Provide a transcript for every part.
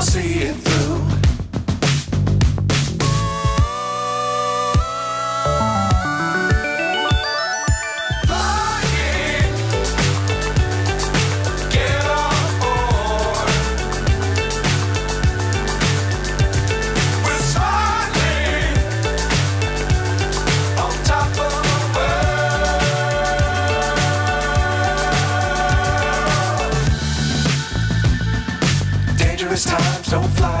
we'll see it through.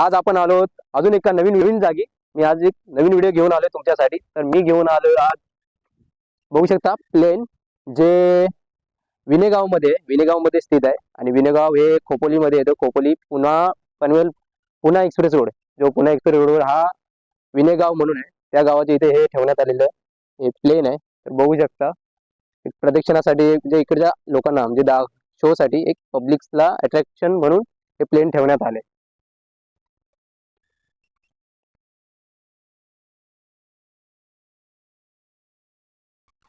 आज आपण आलो अजून एका नवीन नवीन जागी. मी आज एक नवीन व्हिडिओ घेऊन आलोय तुमच्यासाठी. तर मी घेऊन आलोय आज बघू शकता प्लेन जे विनेगावमध्ये विनेगावमध्ये स्थित आहे. आणि विनेगाव हे खोपोलीमध्ये येतं. खोपोली पुन्हा पनवेल पुन्हा एक्सप्रेस रोड जो पुन्हा एक्सप्रेस रोडवर हा विनेगाव म्हणून आहे. त्या गावाच्या इथे हे ठेवण्यात आलेलं हे प्लेन आहे. तर बघू शकता एक प्रदक्षिणासाठी म्हणजे इकडच्या लोकांना म्हणजे दा शो साठी एक पब्लिकला अट्रॅक्शन म्हणून हे प्लेन ठेवण्यात आले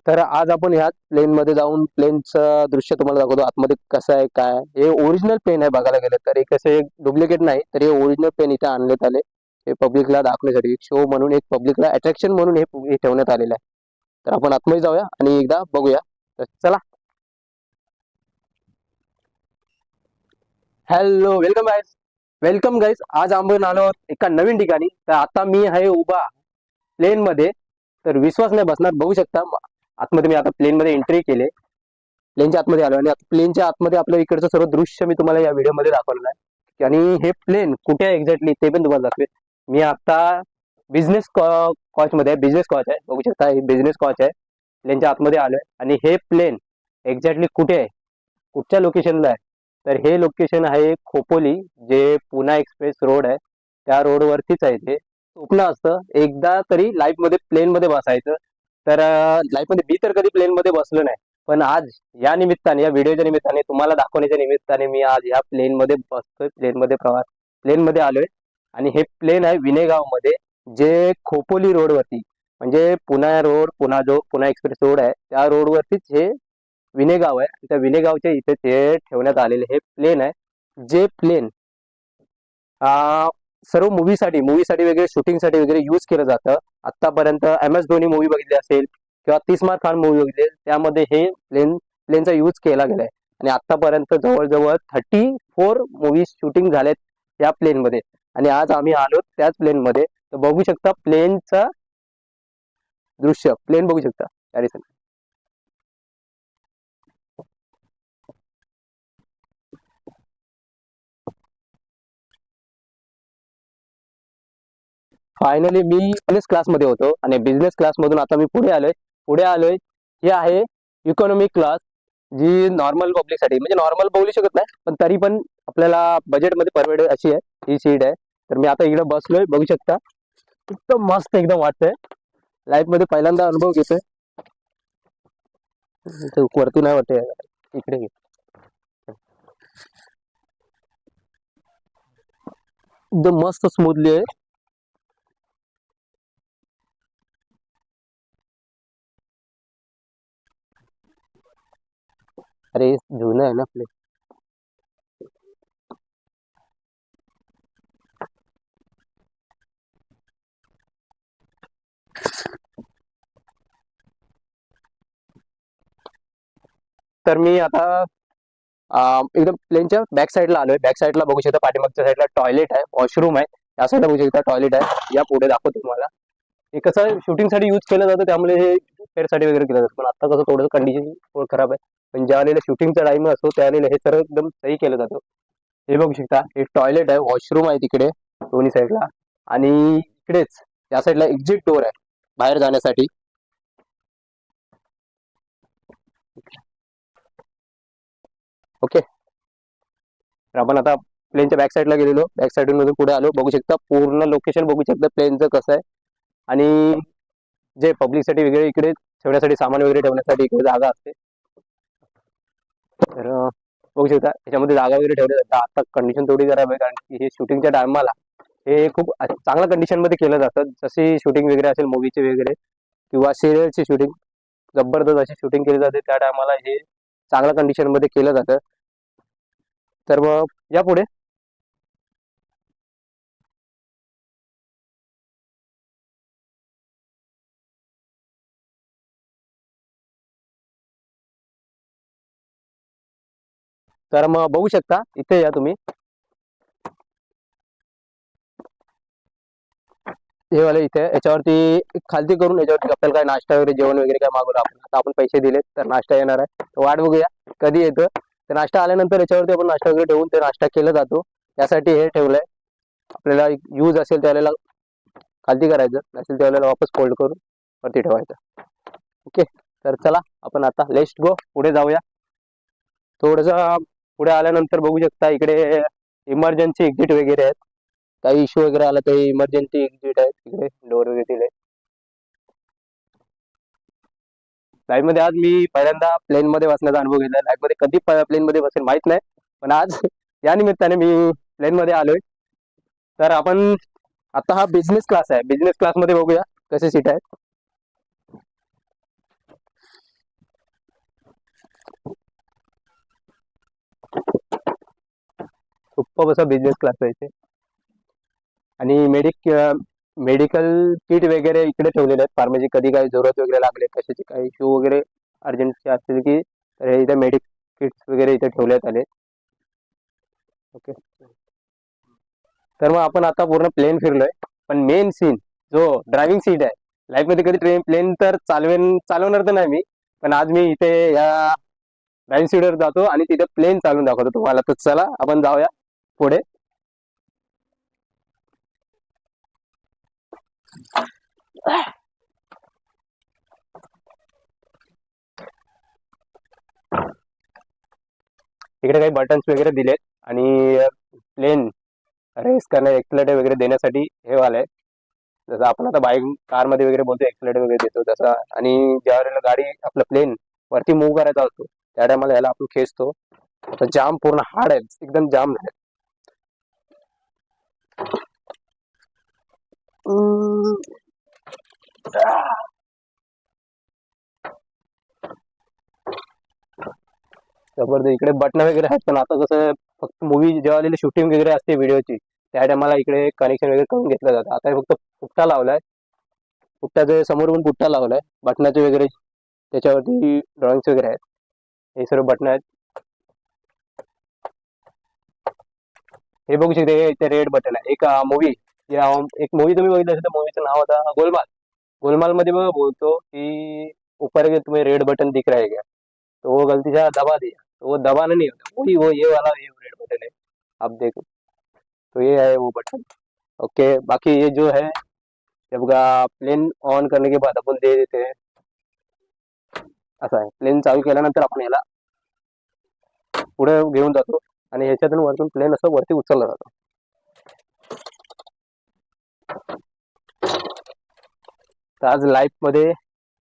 तर आज आपण ह्याच प्लेन मध्ये जाऊन प्लेनचं दृश्य तुम्हाला दाखवतो. आतमध्ये कसं आहे काय हे ओरिजिनल पेन आहे बघायला गेलं तर. हे कसं एक डुप्लिकेट नाही तर हे ओरिजिनल पेन इथे आणण्यात आले. हे पब्लिकला दाखवण्यासाठी शो म्हणून एक पब्लिकला अट्रॅक्शन म्हणून हे ठेवण्यात आलेलं आहे. तर आपण आतमध्ये जाऊया आणि एकदा बघूया. तर चला. Hello welcome guys welcome guys आज आपण आलो एका नवीन ठिकाणी. तर आता मी आहे उभा प्लेन मध्ये. तर विश्वास नाही बसणार बघू शकता. आतमध्ये मी आता प्लेनमध्ये एंट्री केले. प्लेनच्या आतमध्ये आलो आणि आता प्लेनच्या आतमध्ये आपलं इकडचं सर्व दृश्य मी तुम्हाला या व्हिडिओमध्ये दाखवलेलं आहे. आणि हे प्लेन कुठे आहे एक्झॅक्टली ते पण तुम्हाला दाखवेल. मी आता बिझनेस कॉच मध्ये बिझनेस कॉच आहे. बघू शकता हे बिझनेस कॉच आहे. प्लेनच्या आतमध्ये आलो आहे आणि हे प्लेन एक्झॅक्टली कुठे आहे? कुठच्या लोकेशनला आहे? तर हे लोकेशन आहे खोपोली जे पुणा एक्सप्रेस रोड आहे. त्या रोडवरतीच आहे ते. स्वप्न असतं एकदा तरी लाईफमध्ये प्लेनमध्ये बसायचं. तर लाईफमध्ये मी तर कधी प्लेन मध्ये बसलो नाही. पण आज या निमित्ताने या व्हिडिओच्या निमित्ताने तुम्हाला दाखवण्याच्या निमित्ताने मी आज या प्लेन मध्ये बसतोय. प्लेनमध्ये प्रवास प्लेन मध्ये आलोय. आणि हे प्लेन आहे विनेगावमध्ये जे खोपोली रोडवरती म्हणजे पुना रोड पुणा जो पुणा एक्सप्रेस रोड आहे त्या रोडवरतीच हे विनेगाव आहे. आणि त्या विनेगावच्या इथे ते ठेवण्यात आलेले हे प्लेन आहे. जे प्लेन सर्व मूवीसाठी मूवीसाठी वगैरे शूटिंगसाठी वगैरे यूज केलं जातं. आतापर्यंत एम एस धोनी मूवी बघितली असेल किंवा तिस्मार खान मूवी बघितली त्यामध्ये हे प्लेन प्लेनचा यूज केला गेलाय. आणि आतापर्यंत जवळजवळ थर्टी फोर मूवी शूटिंग झालेत या प्लेन मध्ये. आणि आज आम्ही आलो त्याच प्लेन मध्ये. तर बघू शकता प्लेनचा दृश्य. प्लेन बघू शकता. फायनली मी बिझनेस क्लासमध्ये होतो आणि बिझनेस क्लासमधून आता मी पुढे आलोय. पुढे आलोय हे आहे इकॉनॉमिक क्लास जी नॉर्मल पब्लिकसाठी. म्हणजे नॉर्मल बोलू शकत नाही पण तरी पण आपल्याला बजेटमध्ये परवडेल अशी आहे. ही सीट आहे. तर मी आता इकडे बसलोय बघू शकता. एकदम मस्त एकदम वाटतंय. लाईफमध्ये पहिल्यांदा अनुभव घेतोय. वरती नाही वाटते इकडे घे. एकदम मस्त स्मूथली आहे. अरे जुनं आहे ना प्ले तर मी आता एकदम प्लेनच्या बॅक साईडला आलोय. बॅक साईडला बघू शकता पाठीमागच्या साईडला टॉयलेट आहे वॉशरूम आहे. या साईडला बघू शकता टॉयलेट आहे. या पुढे दाखवतो तुम्हाला. हे कसं शूटिंगसाठी युज केलं जातं त्यामुळे हे साठी वगैरे केलं जातं पण आता कसं थोडं कंडिशन थोडं खराब आहे. पण ज्या वेळेला शूटिंगचा टाइम असतो त्यावेळेला हे सर्व एकदम सही केलं जातं. हे बघू शकता हे टॉयलेट आहे वॉशरूम आहे तिकडे दोन्ही साईडला आणि इकडेच या साईडला एक्झिट डोर आहे बाहेर जाण्यासाठी. ओके. तर आपण आता प्लेनच्या बॅक साईडला गेलेलो. बॅक साईड मधून पुढे आलो. बघू शकता पूर्ण लोकेशन बघू शकता प्लेनचं कसं आहे. आणि जे पब्लिकसाठी वगैरे इकडे ठेवण्यासाठी सामान वगैरे ठेवण्यासाठी इकडे जागा असते. तर बघू शकता याच्यामध्ये जागा वगैरे ठेवली जातात आता कंडिशन थोडी खराब आहे कारण की हे शूटिंगच्या टायमाला हे खूप चांगल्या कंडिशनमध्ये केलं जातं. जशी शूटिंग वगैरे असेल मूवीचे वगैरे किंवा सिरियलची शूटिंग जबरदस्त अशी शूटिंग केली जाते त्या टायमाला हे चांगल्या कंडिशनमध्ये केलं जातं. तर मग या तर मग बघू शकता इथे या तुम्ही. हे वाले इथे याच्यावरती खालती करून याच्यावरती आपल्याला काय नाश्ता वगैरे जेवण वगैरे काय मागवलं आपण? आता आपण पैसे दिले तर नाश्ता येणार आहे. वाट बघूया कधी येतं? तर नाश्ता आल्यानंतर याच्यावरती आपण नाश्ता वगैरे ठेवून ते नाश्ता केला जातो. त्यासाठी हे ठेवलंय. आपल्याला यूज असेल त्यावेळेला खालती करायचं. नसेल त्यावेळेला वापस फोल्ड करून वरती ठेवायचं. ओके तर चला आपण आता लेस्ट गो पुढे जाऊया. थोडंसं पुढे आल्यानंतर बघू शकता इकडे इमर्जन्सी एक्झिट वगैरे आहेत. काही इश्यू वगैरे आला तर इमर्जन्सी एक्झिट आहेत. तिकडे डोअर वगैरे दिले. लाईव्हमध्ये आज मी पहिल्यांदा प्लेन मध्ये बसण्याचा अनुभव घेतला. लाईव्हमध्ये कधी प्लेन मध्ये बसेल माहीत नाही. पण आज या निमित्ताने मी प्लेन मध्ये आलोय. तर आपण आता हा बिझनेस क्लास आहे. बिझनेस क्लासमध्ये बघूया कसे सीट आहेत. खूप असा बिझनेस क्लास आहे इथे. आणि मेडिक मेडिकल किट वगैरे इकडे ठेवलेले आहेत. फार्मसी कधी काही जरूरत वगैरे लागले कशाचे काही इश्यू वगैरे अर्जंटचे असतील की तर हे इथे मेडिक किट्स वगैरे इथे ठेवण्यात आले. ओके तर मग आपण आता पूर्ण प्लेन फिरलोय. पण मेन सीन जो ड्रायव्हिंग सीट आहे. लाईफमध्ये कधी ट्रेन प्लेन तर चालवेन चालवणार तर नाही मी. पण आज मी इथे या ड्रायव्हिंग सीटवर जातो आणि तिथे प्लेन चालून दाखवतो तुम्हाला. तर चला आपण जाऊया पुढे. इकडे काही बटन्स वगैरे दिलेत आणि प्लेन रेस करण्या एक्सलेटर वगैरे देण्यासाठी हे वालंय जसं आपण आता बाईक कारमध्ये वगैरे बोलतो एक्सलेटर वगैरे देतो तसा. आणि ज्या वेळेला गाडी आपलं प्लेन वरती मूव्ह करायचा असतो त्या टायमाला याला आपण खेचतो. आता जाम पूर्ण हार्ड आहे. एकदम जाम आहे जबरदस्त. इकडे बटन वगैरे आहेत पण आता कसं फक्त मूवी जेव्हा आलेली शूटिंग वगैरे असते व्हिडिओची त्या टायमाला इकडे कनेक्शन वगैरे करून घेतलं जातं. आता फक्त पुट्टा लावलाय. पुट्ट्याच्या समोर पण पुट्टा लावलाय. बटनाचे वगैरे त्याच्यावरती ड्रॉइंग्स वगैरे आहेत. हे बटन हे। शकते हे। रेड बटन आहे एक मूवी एक मूवी तुम्ही बघितलं असेल नाव होता गोलमाल। गोलमाल मध्ये बोलतो ऊपर के तुम्हें रेड बटन दिख रहा है क्या? तो वो गलती से दबा दिया। तो वो दबाना नहीं होता। वही, वो, ये वाला ये रेड बटन है। आप देखो। तो ये है वो बटन ओके बाकी ये जो है, जब का प्लेन ऑन करने के बाद अपन दे देते हैं। असं आहे. प्लेन चालू केल्यानंतर आपण याला पुढे घेऊन जातो आणि ह्याच्यातून वरतून प्लेन असं वरती उचललं जातो. तर आज लाईफमध्ये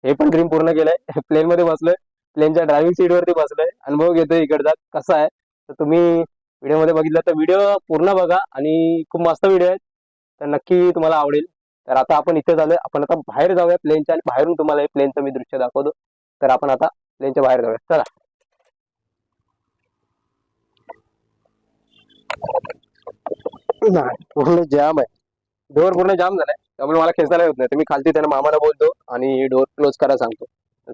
हे पण ड्रीम पूर्ण केलंय. प्लेन मध्ये बसलोय. प्लेनच्या ड्रायव्हिंग सीट वरती बसलोय. अनुभव घेतोय इकडचा. कसा आहे? तर तुम्ही व्हिडिओमध्ये बघितलं तर व्हिडिओ पूर्ण बघा आणि खूप मस्त व्हिडिओ आहेत. तर नक्की तुम्हाला आवडेल. तर आता आपण इथे झालोय आपण आता बाहेर जाऊया प्लेनच्या आणि बाहेरून तुम्हाला हे प्लेनचं मी दृश्य दाखवतो. तर आपण आता प्लेनच्या बाहेर जाऊया. चला. नाही पूर्ण जाम आहे. डोअर पूर्ण जाम झालाय. त्यामुळे मला खेचायला होत नाही. तर मी खालती त्यांना मामाला बोलतो आणि डोअर क्लोज करा सांगतो.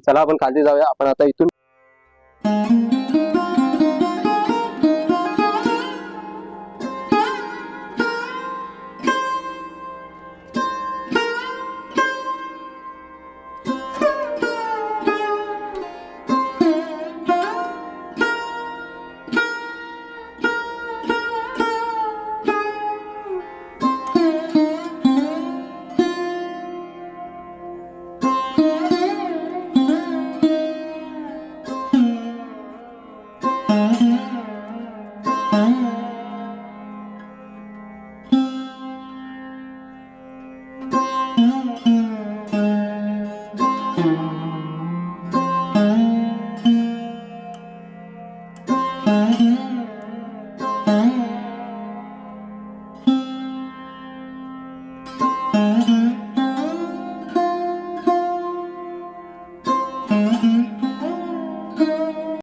चला आपण खालती जाऊया. आपण आता इथून